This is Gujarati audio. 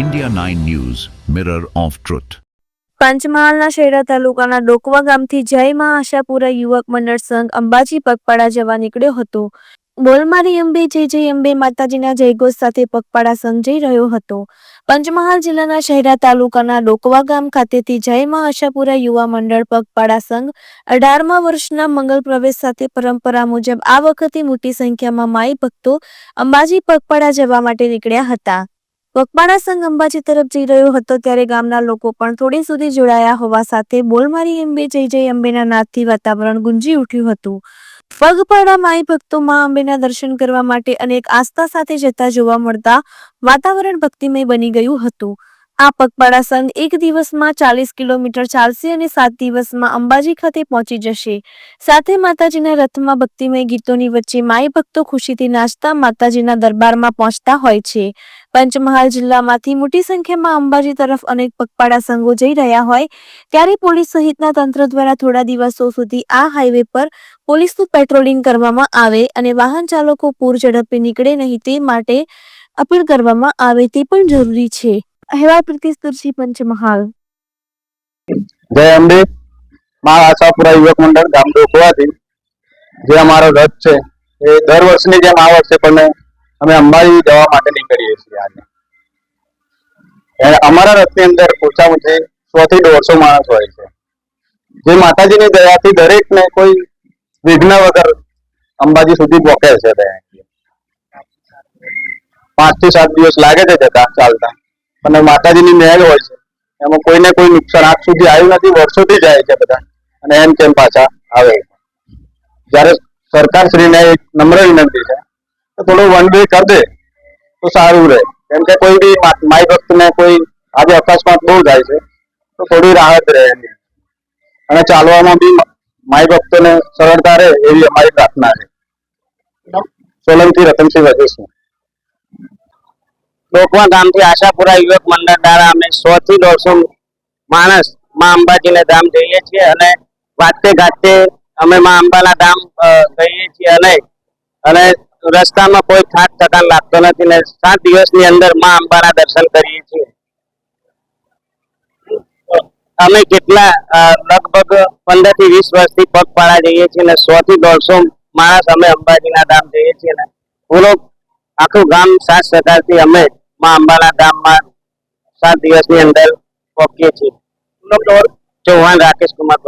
India 9 news mirror of truth પંચમહાલના શેરા તાલુકાના ડોકવા ગામથી જય મા આશાપુરા યુવક મંડળ સંઘ અંબાજી પગપાળા જવા નીકળ્યો હતો. બોલમારી અંબે, જય જય અંબે, માતાજીના જયઘોષ સાથે પગપાળા સંઘ જઈ રહ્યો હતો. પંચમહાલ જિલ્લાના શહેરા તાલુકાના ડોકવા ગામ ખાતેથી જય મા આશાપુરા યુવા મંડળ પગપાળા સંઘ અઢારમા વર્ષના મંગલ પ્રવેશ સાથે પરંપરા મુજબ આ વખતે મોટી સંખ્યામાં માઈ ભક્તો અંબાજી પગપાળા જવા માટે નીકળ્યા હતા. પગપાળા સંઘ અંબાજી તરફ જઈ રહ્યો હતો ત્યારે ગામના લોકો પણ થોડી સુધી જોડાયા હોવા સાથે બોલમારી અંબે જય જય અંબેના નાદથી વાતાવરણ ગુંજી ઉઠ્યું હતું. પગપાળા માઈ ભક્તો માં અંબેના દર્શન કરવા માટે અનેક આસ્થા સાથે જતા જોવા મળતા વાતાવરણ ભક્તિમય બની ગયું હતું. આ પગપાળા સંઘ એક દિવસમાં ચાલીસ કિલોમીટર ચાલશે અને સાત દિવસમાં અંબાજી ખાતે પહોંચી જશે. સાથે માતાજીના રથમાં ભક્તિમય ગીતોની વચ્ચે માઈ ભક્તો ખુશીથી નાચતા માતાજીના દરબારમાં પહોંચતા હોય છે. પંચમહાલ જિલ્લામાંથી મોટી સંખ્યામાં અંબાજી તરફ અનેક પગપાળા સંઘો જઈ રહ્યા હોય, ત્યારે પોલીસ સહિતના તંત્ર દ્વારા થોડા દિવસો સુધી આ હાઈવે પર પોલીસનું પેટ્રોલિંગ કરવામાં આવે અને વાહન ચાલકો પૂર ઝડપે નીકળે નહીં તે માટે અપીલ કરવામાં આવે તે પણ જરૂરી છે. અહેવાલ પ્રીતિશ તુલસી પંચમહાલ જય અંબે. મા આશાપુરા યુવક મંડળ ગામ ડોકવાથી. જે અમારો રથ છે, એ દર વર્ષની જેમ આ વર્ષે પણ અમે અંબાજી જવા માટે નીકળીએ છીએ આજે. અમારા રથની અંદર ઓછામાં ઓછી સો થી દોઢસો માણસ હોય છે. જે માતાજીની દયાથી દરેકને કોઈ વિઘ્ન વગર અંબાજી સુધી પહોંચે છે. પાંચથી સાત દિવસ લાગે છે જતા ચાલતા. અને માતાજીની મહેર હોય છે. એમાં કોઈને કોઈ નુકસાન આજ સુધી આવ્યું નથી વર્ષોથી જાય છે બધા. અને એમ કેમ પાછા આવે જ્યારે સરકારશ્રીને એક નમ્ર વિનંતી છે તો થોડું વન વે કરી દે તો સારું રહે. કેમ કે કોઈ બી માય ભક્ત ભક્તને કોઈ આજે અકસ્માત બહુ થાય છે તો થોડી રાહત રહે એની. અને ચાલવામાં બી માઈ ભક્તોને સરળતા રહે એવી અમારી પ્રાર્થના છે. સોલંકી રતનસિંહ વજેસિંહ ડોકવા ગામથી આશાપુરા યુવક મંડળ દ્વારા અમે સો થી દોઢસો માણસમાં અંબાજીને ધામ જઈએ છીએ અને વાતે ગાતે અમે માં અંબાના ધામ જઈએ છીએ અને અને રસ્તામાં કોઈ થાક થકાન લાગતો નથી ને સાત દિવસની અંદરમાં અંબાના દર્શન કરીએ છીએ. અમે કેટલા લગભગ પંદરથી વીસ વર્ષથી પગપાળા જઈએ છીએ ને સો થી દોઢસો માણસ અમે અંબાજીના ધામ જઈએ છીએ ને. પૂરો આખું ગામ સાત સહકારથી અમે માં અંબાના ધામમાં સાત દિવસની અંદર પહોંચીએ છીએ. ચૌહાણ રાકેશ કુમાર